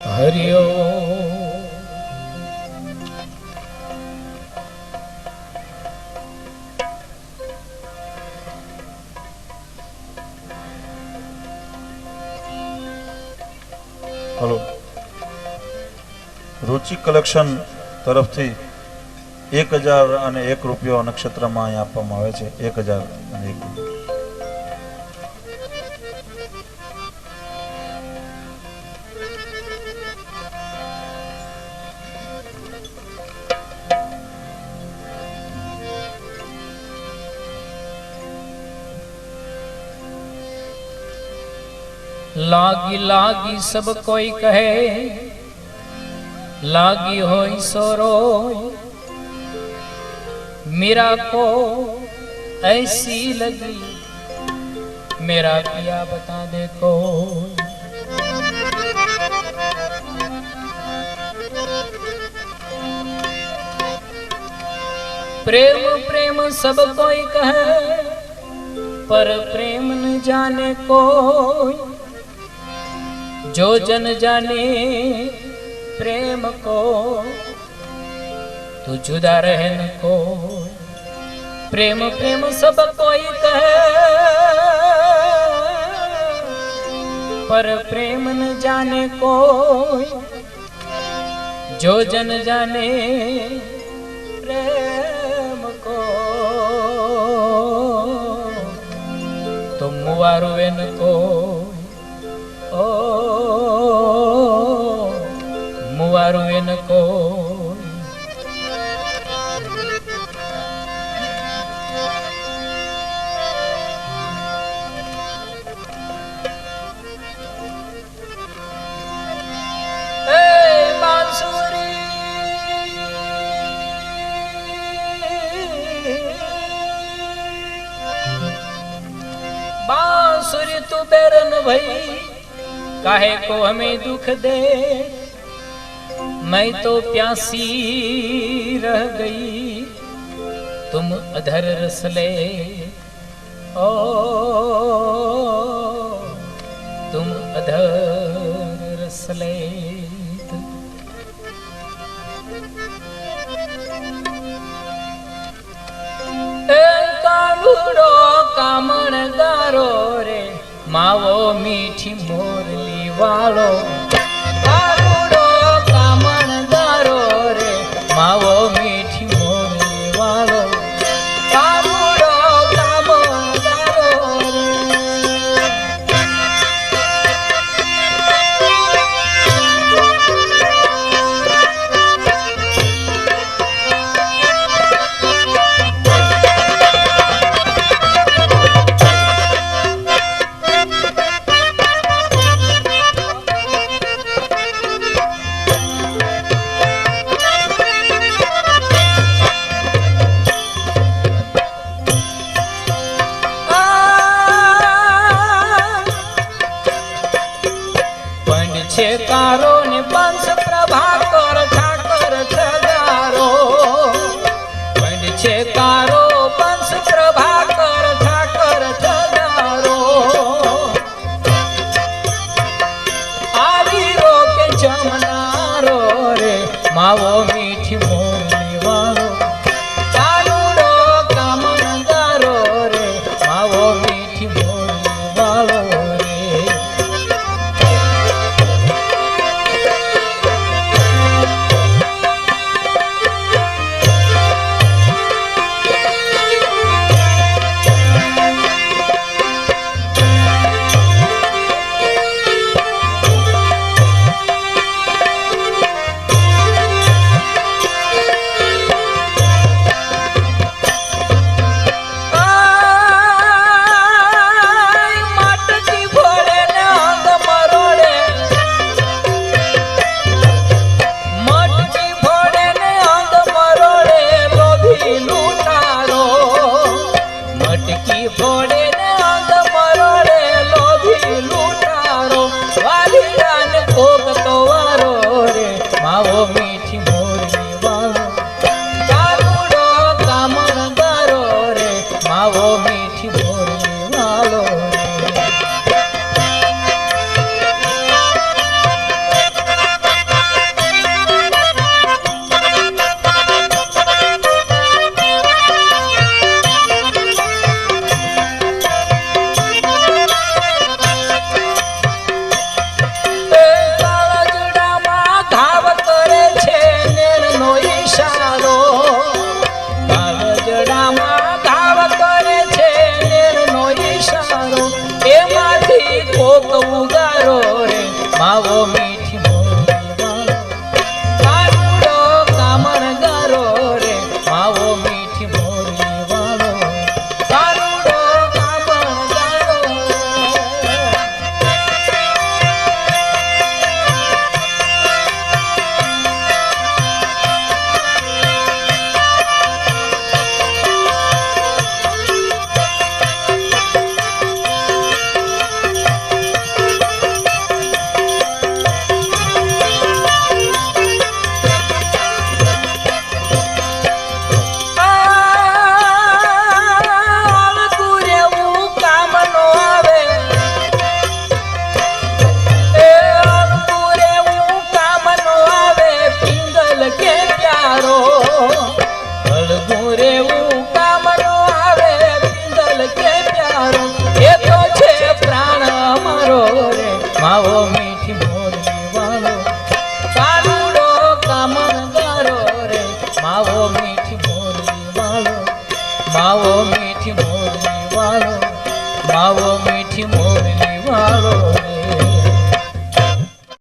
હરિયો. Hello. રુચિ collection તરફથી એક હજાર અને એક રૂપિયો નક્ષત્રમાં અહીં આપવામાં આવે છે. એક હજાર અને એક રૂપિયો. लागी लागी सब कोई कहे, लागी हो सोरो मेरा को ऐसी लगी, मेरा पिया बता दे को प्रेम प्रेम सब कोई कहे, पर प्रेम न जाने कोई। जो जन जाने प्रेम को, तू जुदा रहन को। प्रेम प्रेम सब कोई कहे, पर प्रेम न जाने कोई। जो जन जाने प्रेम को तो मुआरु एन को। ओ સારું એને કો બાંસુરી તું બેરન ભાઈ કાહે કો હમે દુખ દે? मैं तो प्यासी रह गई तुम अधर रस ले ओ तुम अधर रस ले એ કાનુડો કામણદારો રે માવો મીઠી મોરલી વાળો છે તારો પંશ પ્રભાકર ઠાકર થનારો આવી રો કે જમનારો રે માવો મીઠી મોની ભોળેનાથ મરોડે લોધી લૂટારો. વાલી દાન ભોગતો વારો રે. મી ஓம்